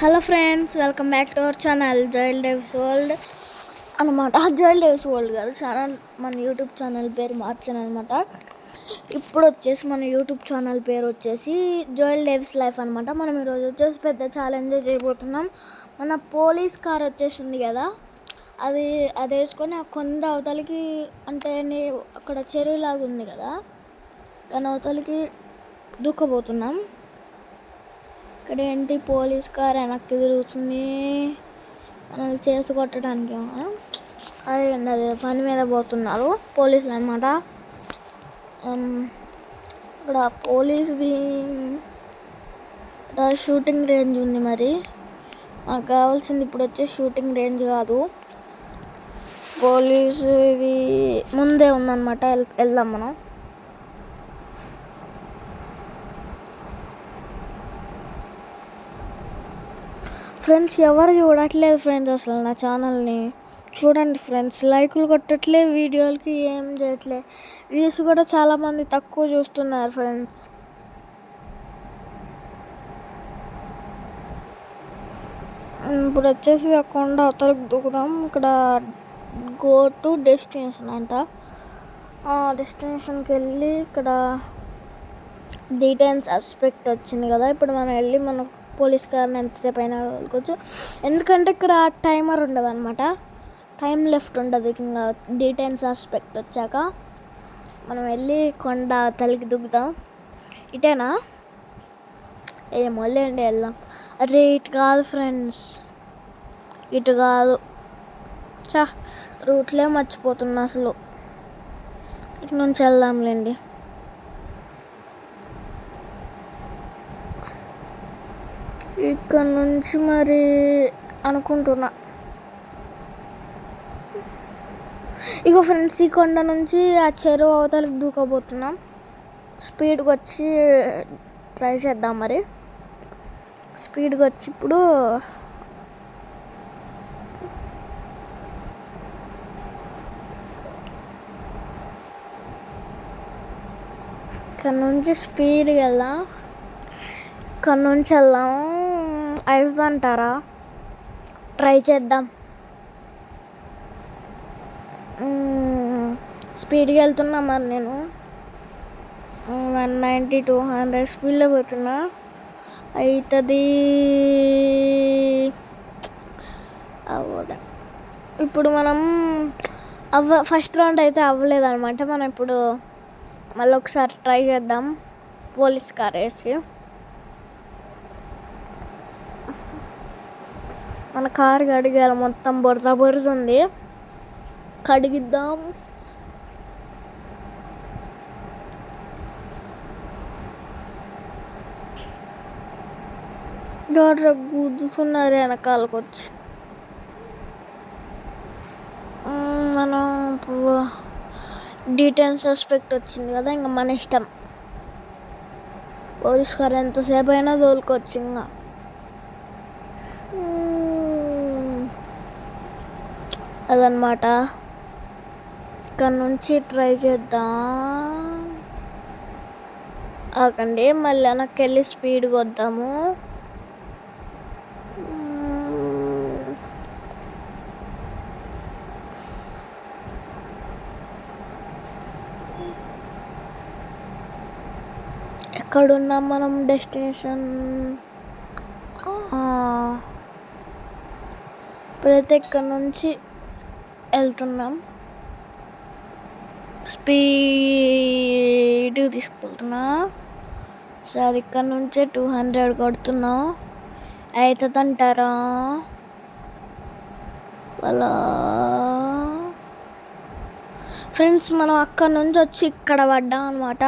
Hello friends welcome back to our channel jail డేవ్స్ world అనమాట జైల్ డేవ్స్ వరల్డ్ కాదు ఛానల్ మన యూట్యూబ్ ఛానల్ పేరు మార్చాను అనమాట ఇప్పుడు వచ్చేసి మన యూట్యూబ్ ఛానల్ పేరు వచ్చేసి జోయల్ డేవ్స్ లైఫ్ అనమాట మనం ఈరోజు వచ్చేసి పెద్ద ఛాలెంజ్ చేయబోతున్నాం. మన పోలీస్ కార్ వచ్చేసి ఉంది కదా అది అది వేసుకొని ఆ కొండ అవతలకి అంటే నీ అక్కడ చెరువులాగా ఉంది కదా దాని అవతలకి దూకబోతున్నాం. ఇక్కడ ఏంటి పోలీస్ కార్ వెనక్కి తిరుగుతుంది. మనల్ని చేసి కొట్టడానికి అదే అండి అదే పని మీద పోతున్నారు పోలీసులు అనమాట ఇక్కడ పోలీస్ది ఇక్కడ షూటింగ్ రేంజ్ ఉంది మరి. మనకు కావాల్సింది ఇప్పుడు వచ్చే షూటింగ్ రేంజ్ కాదు. పోలీసు ఇది ముందే ఉందన్నమాట. వెళ్దాం మనం. ఫ్రెండ్స్ ఎవరు చూడట్లేదు ఫ్రెండ్స్ అసలు నా ఛానల్ని. చూడండి ఫ్రెండ్స్ లైకులు కొట్టట్లే వీడియోలకి ఏం చేయట్లే. వ్యూస్ కూడా చాలామంది తక్కువ చూస్తున్నారు ఫ్రెండ్స్. ఇప్పుడు వచ్చేసి ఆ కొండ అవతలకు దూకుదాం. ఇక్కడ గో టు డెస్టినేషన్ అంట. డెస్టినేషన్కి వెళ్ళి ఇక్కడ డీటెయిల్స్ అస్పెక్ట్ వచ్చింది కదా. ఇప్పుడు మనం వెళ్ళి మన పోలీస్ కార్ని ఎంతసేపు అయినా వెళ్ళుకోవచ్చు ఎందుకంటే ఇక్కడ టైమర్ ఉండదు అనమాట టైం లెఫ్ట్ ఉండదు. ఇంకా డీటెయిల్స్ సస్పెక్ట్ వచ్చాక మనం వెళ్ళి కొండ తలికి దుగ్గుదాం ఇటేనా? ఏమో లేండి వెళ్దాం. అరే ఇటు కాదు ఫ్రెండ్స్. ఇటు కాదు. చా రూట్లే మర్చిపోతున్నా అసలు. ఇటు నుంచి వెళ్దాంలేండి. ఇక్కడ నుంచి మరి అనుకుంటున్నా. ఇగో ఫ్రెండ్స్ ఈ కొండ నుంచి ఆ చెరువు అవతలకి దూకబోతున్నాం. స్పీడ్గా వచ్చి ట్రై చేద్దాం మరి. స్పీడ్గా వచ్చి ఇప్పుడు ఇక్కడ నుంచి స్పీడ్గా వెళ్దాం. ఇక్కడ నుంచి వెళ్దాము ఐదు అంటారా? ట్రై చేద్దాం. స్పీడ్గా వెళ్తున్నా మరి నేను. వన్ నైంటీ టూ హండ్రెడ్ స్పీడ్లో పోతున్నా. అవుతుంది అవ్వదా. ఇప్పుడు మనం అవ్వ ఫస్ట్ రౌండ్ అయితే అవ్వలేదు అనమాట మనం ఇప్పుడు మళ్ళీ ఒకసారి ట్రై చేద్దాం. పోలీస్ కార్ వేసి. మన కారు కడిగాలి మొత్తం బురద బురద ఉంది. కడిగిద్దాం. గడ్ర గుద్దుతున్నారు వెనకాలకు వచ్చి మనం ఇప్పుడు డీటెయిల్స్ సస్పెక్ట్ వచ్చింది కదా ఇంకా మన ఇష్టం. పోలీస్ గారు ఎంతసేపు అయినా తోలుకోవచ్చు ఇంకా అదనమాట. ఇక్కడ నుంచి ట్రై చేద్దాం. ఆకండి మళ్ళీ వెనక్కి వెళ్ళి స్పీడ్గా వద్దాము మ్మ్. ఎక్కడున్నాం మనం డెస్టినేషన్? ఇప్పుడైతే ఇక్కడ నుంచి వెళ్తున్నాం స్పీడ్ తీసుకెళ్తున్నా. సరే ఇక్కడ నుంచే టూ హండ్రెడ్ కొడుతున్నాం. అవుతుంది అంటారా వాళ్ళ ఫ్రెండ్స్ మనం అక్కడ నుంచి వచ్చి ఇక్కడ పడ్డాం అనమాట